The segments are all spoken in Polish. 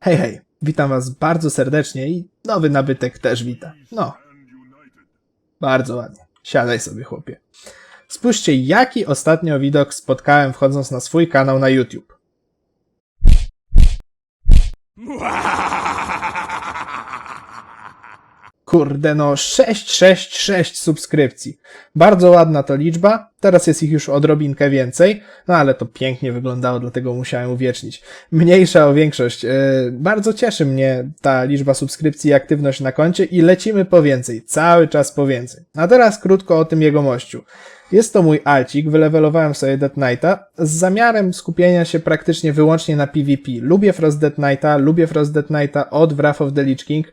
Hej, hej, witam was bardzo serdecznie i nowy nabytek też wita. No, bardzo ładnie. Siadaj sobie, chłopie. Spójrzcie, jaki ostatnio widok spotkałem wchodząc na swój kanał na YouTube. Kurde, no 666 subskrypcji. Bardzo ładna to liczba. Teraz jest ich już odrobinkę więcej, no ale to pięknie wyglądało, dlatego musiałem uwiecznić. Mniejsza o większość. Yy, bardzo cieszy mnie ta liczba subskrypcji i aktywność na koncie i lecimy po więcej. Cały czas po więcej. A teraz krótko o tym jego mościu. Jest to mój alcik, wylewelowałem sobie Dead Knighta z zamiarem skupienia się praktycznie wyłącznie na PvP. Lubię Frost Dead Knighta, lubię Frost Dead Knighta od Wrath of the Lich King e,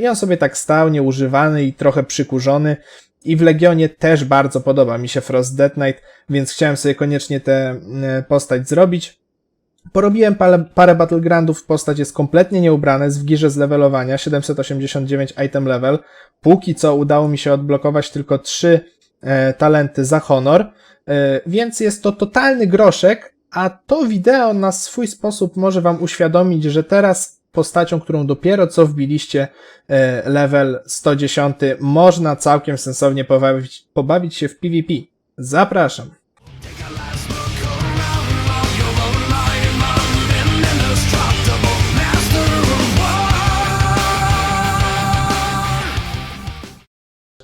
i on sobie tak stał, nieużywany i trochę przykurzony. I w Legionie też bardzo podoba mi się Frost Dead Knight, więc chciałem sobie koniecznie tę e, postać zrobić. Porobiłem parę, parę battlegroundów, postać jest kompletnie nieubrana, jest w girze z levelowania, 789 item level. Póki co udało mi się odblokować tylko 3 e, talenty za honor, e, więc jest to totalny groszek, a to wideo na swój sposób może wam uświadomić, że teraz postacią, którą dopiero co wbiliście e, level 110, można całkiem sensownie pobawić, pobawić się w PvP. Zapraszam.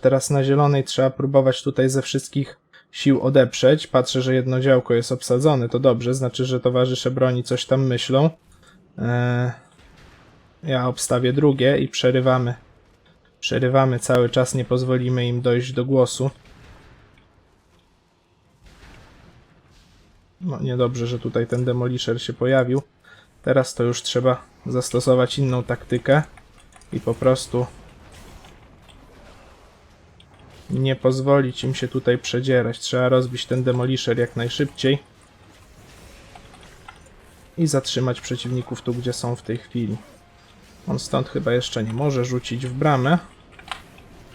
Teraz na zielonej trzeba próbować tutaj ze wszystkich sił odeprzeć. Patrzę, że jedno działko jest obsadzone, to dobrze, znaczy, że towarzysze broni coś tam myślą. Eee, ja obstawię drugie i przerywamy. Przerywamy cały czas, nie pozwolimy im dojść do głosu. No niedobrze, że tutaj ten demolisher się pojawił. Teraz to już trzeba zastosować inną taktykę i po prostu nie pozwolić im się tutaj przedzierać. Trzeba rozbić ten demolisher jak najszybciej i zatrzymać przeciwników tu, gdzie są w tej chwili. On stąd chyba jeszcze nie może rzucić w bramę.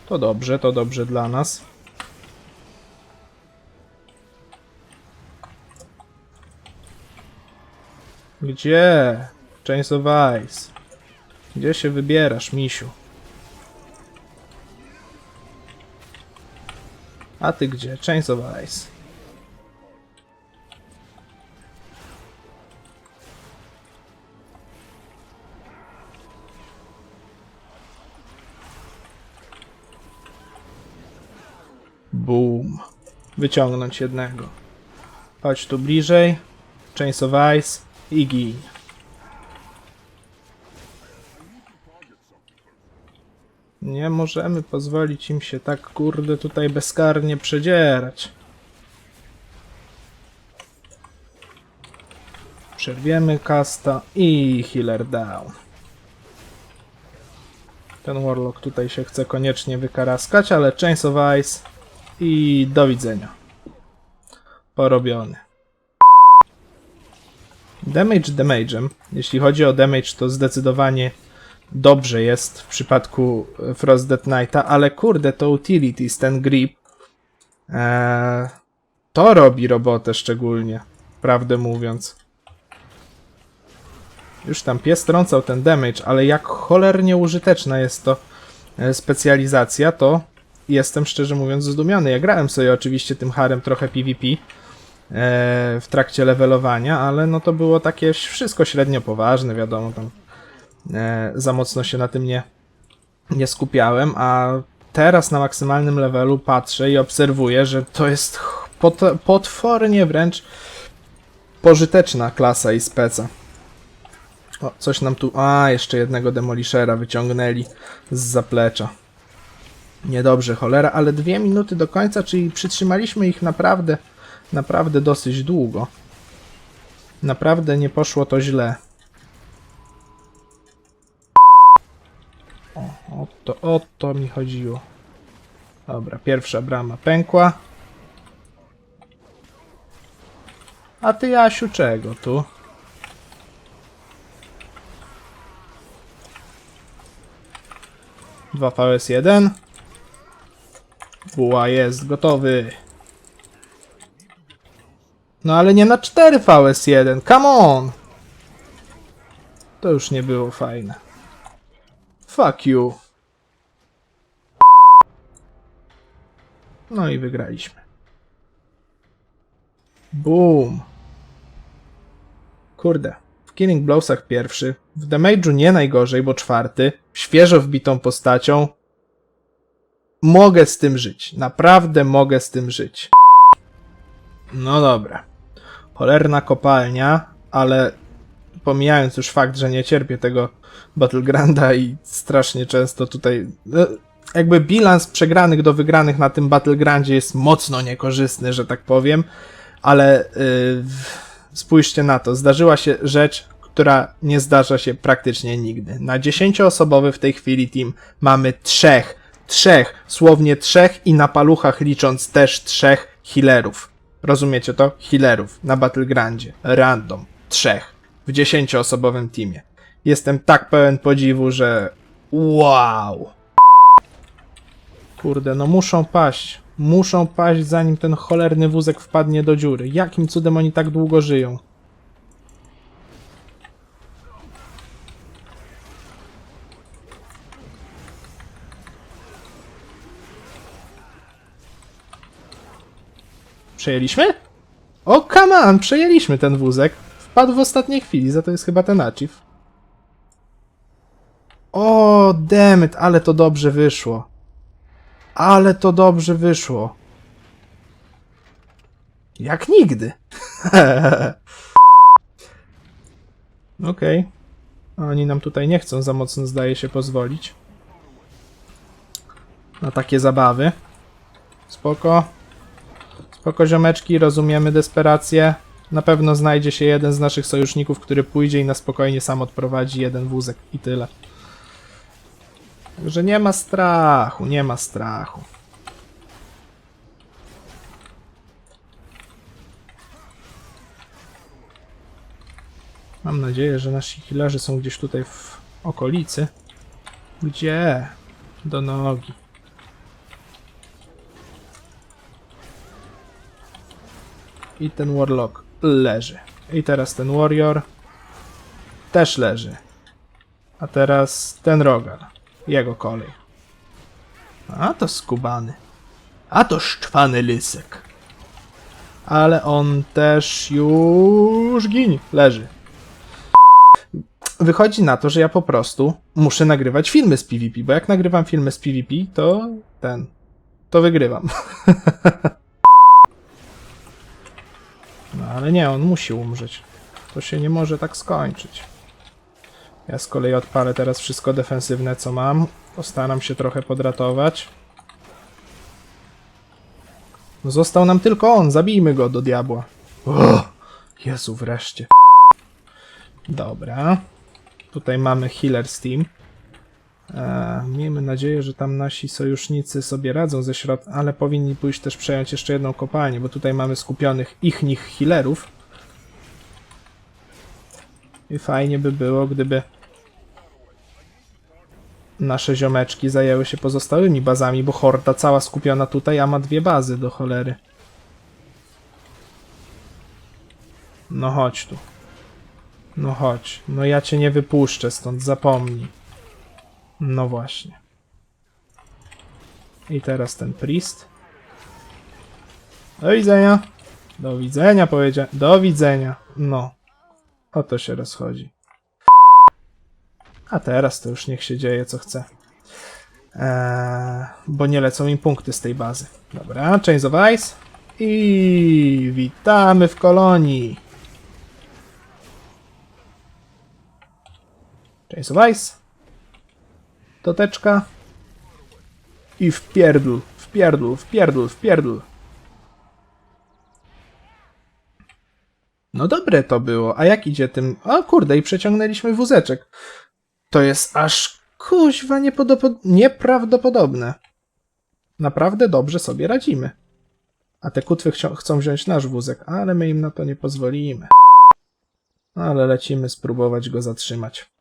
To dobrze, to dobrze dla nas. Gdzie? Chains of Ice. Gdzie się wybierasz, misiu? A ty gdzie? Chains of Ice. Wyciągnąć jednego. Chodź tu bliżej. Chains of Ice i gin. Nie możemy pozwolić im się tak kurde tutaj bezkarnie przedzierać. Przerwiemy kasta i healer down. Ten warlock tutaj się chce koniecznie wykaraskać, ale Chains of Ice i do widzenia. Porobiony. Damage damage'em. Jeśli chodzi o damage, to zdecydowanie dobrze jest w przypadku Frost Dead Knighta, ale kurde, to utilities, ten grip, ee, to robi robotę szczególnie, prawdę mówiąc. Już tam pies trącał ten damage, ale jak cholernie użyteczna jest to e, specjalizacja, to jestem szczerze mówiąc zdumiony. Ja grałem sobie oczywiście tym harem trochę PvP e, w trakcie levelowania, ale no to było takie wszystko średnio poważne, wiadomo, tam e, za mocno się na tym nie, nie skupiałem, a teraz na maksymalnym levelu patrzę i obserwuję, że to jest pot, potwornie wręcz pożyteczna klasa i speca. O, coś nam tu... A, jeszcze jednego demolishera wyciągnęli z zaplecza. Niedobrze, cholera, ale dwie minuty do końca, czyli przytrzymaliśmy ich naprawdę, naprawdę dosyć długo. Naprawdę nie poszło to źle. O, o to, o to mi chodziło. Dobra, pierwsza brama pękła. A ty, Jasiu, czego tu? Dwa VS1. Buła jest gotowy. No ale nie na 4 VS1, come on! To już nie było fajne. Fuck you. No i wygraliśmy. Boom. Kurde. W Killing Blowsach pierwszy. W Damage'u nie najgorzej, bo czwarty. Świeżo wbitą postacią. Mogę z tym żyć. Naprawdę mogę z tym żyć. No dobra. Cholerna kopalnia, ale pomijając już fakt, że nie cierpię tego Battlegrounda i strasznie często tutaj. no, Jakby bilans przegranych do wygranych na tym Battlegroundzie jest mocno niekorzystny, że tak powiem, ale yy, spójrzcie na to. Zdarzyła się rzecz, która nie zdarza się praktycznie nigdy. Na 10-osobowy w tej chwili team mamy trzech, trzech, słownie trzech i na paluchach licząc też trzech healerów. Rozumiecie to? Healerów na Battlegroundzie. Random. Trzech. W 10-osobowym teamie. Jestem tak pełen podziwu, że wow. Kurde, no muszą paść. Muszą paść, zanim ten cholerny wózek wpadnie do dziury. Jakim cudem oni tak długo żyją? Przejęliśmy? O, come on, przejęliśmy ten wózek. Wpadł w ostatniej chwili, za to jest chyba ten achieve. O, demet, ale to dobrze wyszło. Ale to dobrze wyszło. Jak nigdy. Okej. Oni nam tutaj nie chcą za mocno, zdaje się, pozwolić. Na takie zabawy. Spoko. Spoko, ziomeczki, rozumiemy desperację. Na pewno znajdzie się jeden z naszych sojuszników, który pójdzie i na spokojnie sam odprowadzi jeden wózek i tyle. Także nie ma strachu, nie ma strachu. Mam nadzieję, że nasi healerzy są gdzieś tutaj w okolicy. Gdzie? Do nogi. I ten Warlock leży. I teraz ten Warrior też leży. A teraz ten Rogal. Jego kolej. A to skubany. A to szczwany lysek. Ale on też już ginie. Leży. Wychodzi na to, że ja po prostu muszę nagrywać filmy z PvP, bo jak nagrywam filmy z PvP, to ten. To wygrywam. Ale nie, on musi umrzeć. To się nie może tak skończyć. Ja z kolei odpalę teraz wszystko defensywne, co mam. Postaram się trochę podratować. No został nam tylko on, zabijmy go do diabła. O, Jezu, wreszcie. Dobra. Tutaj mamy Healer Steam. Eee, miejmy nadzieję, że tam nasi sojusznicy sobie radzą ze środka, ale powinni pójść też przejąć jeszcze jedną kopalnię, bo tutaj mamy skupionych ich nich healerów. I fajnie by było, gdyby nasze ziomeczki zajęły się pozostałymi bazami, bo horda cała skupiona tutaj, a ma dwie bazy do cholery. No chodź tu. No chodź. No ja cię nie wypuszczę stąd, zapomnij. No właśnie. I teraz ten priest. Do widzenia. Do widzenia powiedziałem. Do widzenia. No. O to się rozchodzi. A teraz to już niech się dzieje co chce. Eee, bo nie lecą im punkty z tej bazy. Dobra, Chains of Ice. I witamy w kolonii. Chains of Ice. Toteczka. I wpierdl, wpierdl, wpierdl, wpierdl. No dobre to było. A jak idzie tym? O kurde, i przeciągnęliśmy wózeczek. To jest aż kuźwa nieprawdopodobne. Naprawdę dobrze sobie radzimy. A te kutwy chcą wziąć nasz wózek, ale my im na to nie pozwolimy. Ale lecimy spróbować go zatrzymać.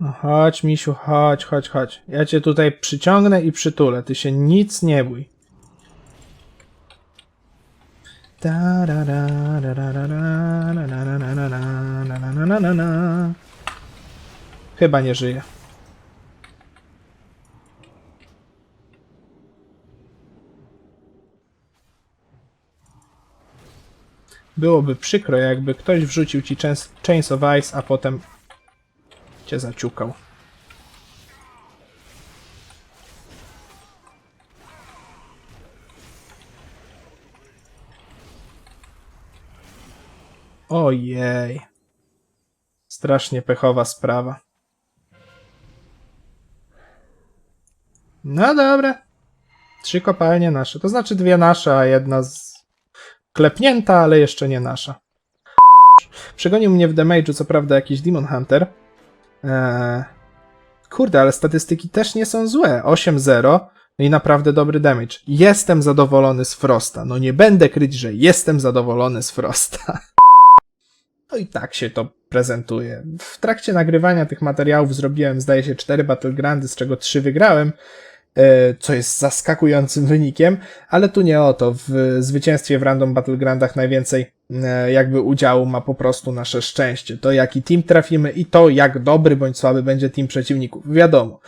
No chodź, misiu, chodź, chodź, chodź. Ja cię tutaj przyciągnę i przytulę. Ty się nic nie bój. Chyba nie żyje. Byłoby przykro, jakby ktoś wrzucił ci Chains of Ice, a potem cię zaciukał. Ojej. Strasznie pechowa sprawa. No dobra. Trzy kopalnie nasze. To znaczy dwie nasze, a jedna z... klepnięta, ale jeszcze nie nasza. Przegonił mnie w damage'u co prawda jakiś Demon Hunter. Eee... Kurde, ale statystyki też nie są złe. 8-0 no i naprawdę dobry damage. Jestem zadowolony z Frosta. No nie będę kryć, że jestem zadowolony z Frosta. No i tak się to prezentuje. W trakcie nagrywania tych materiałów zrobiłem, zdaje się, 4 Battlegrandy, z czego 3 wygrałem, e, co jest zaskakującym wynikiem, ale tu nie o to. W zwycięstwie w Random Battlegrandach najwięcej e, jakby udziału ma po prostu nasze szczęście. To jaki team trafimy i to jak dobry bądź słaby będzie team przeciwników. Wiadomo.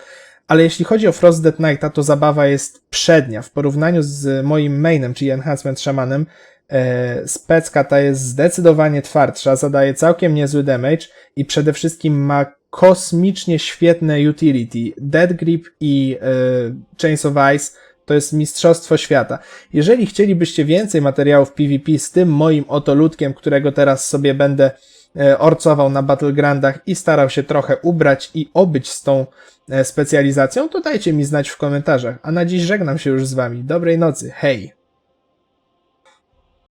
Ale jeśli chodzi o Frost Dead Knighta, to zabawa jest przednia. W porównaniu z moim mainem, czyli Enhancement Shamanem, e, specka ta jest zdecydowanie twardsza, zadaje całkiem niezły damage i przede wszystkim ma kosmicznie świetne utility. Dead Grip i e, Chains of Ice to jest mistrzostwo świata. Jeżeli chcielibyście więcej materiałów PvP z tym moim oto ludkiem, którego teraz sobie będę e, orcował na Battlegroundach i starał się trochę ubrać i obyć z tą e, specjalizacją, to dajcie mi znać w komentarzach. A na dziś żegnam się już z wami. Dobrej nocy. Hej!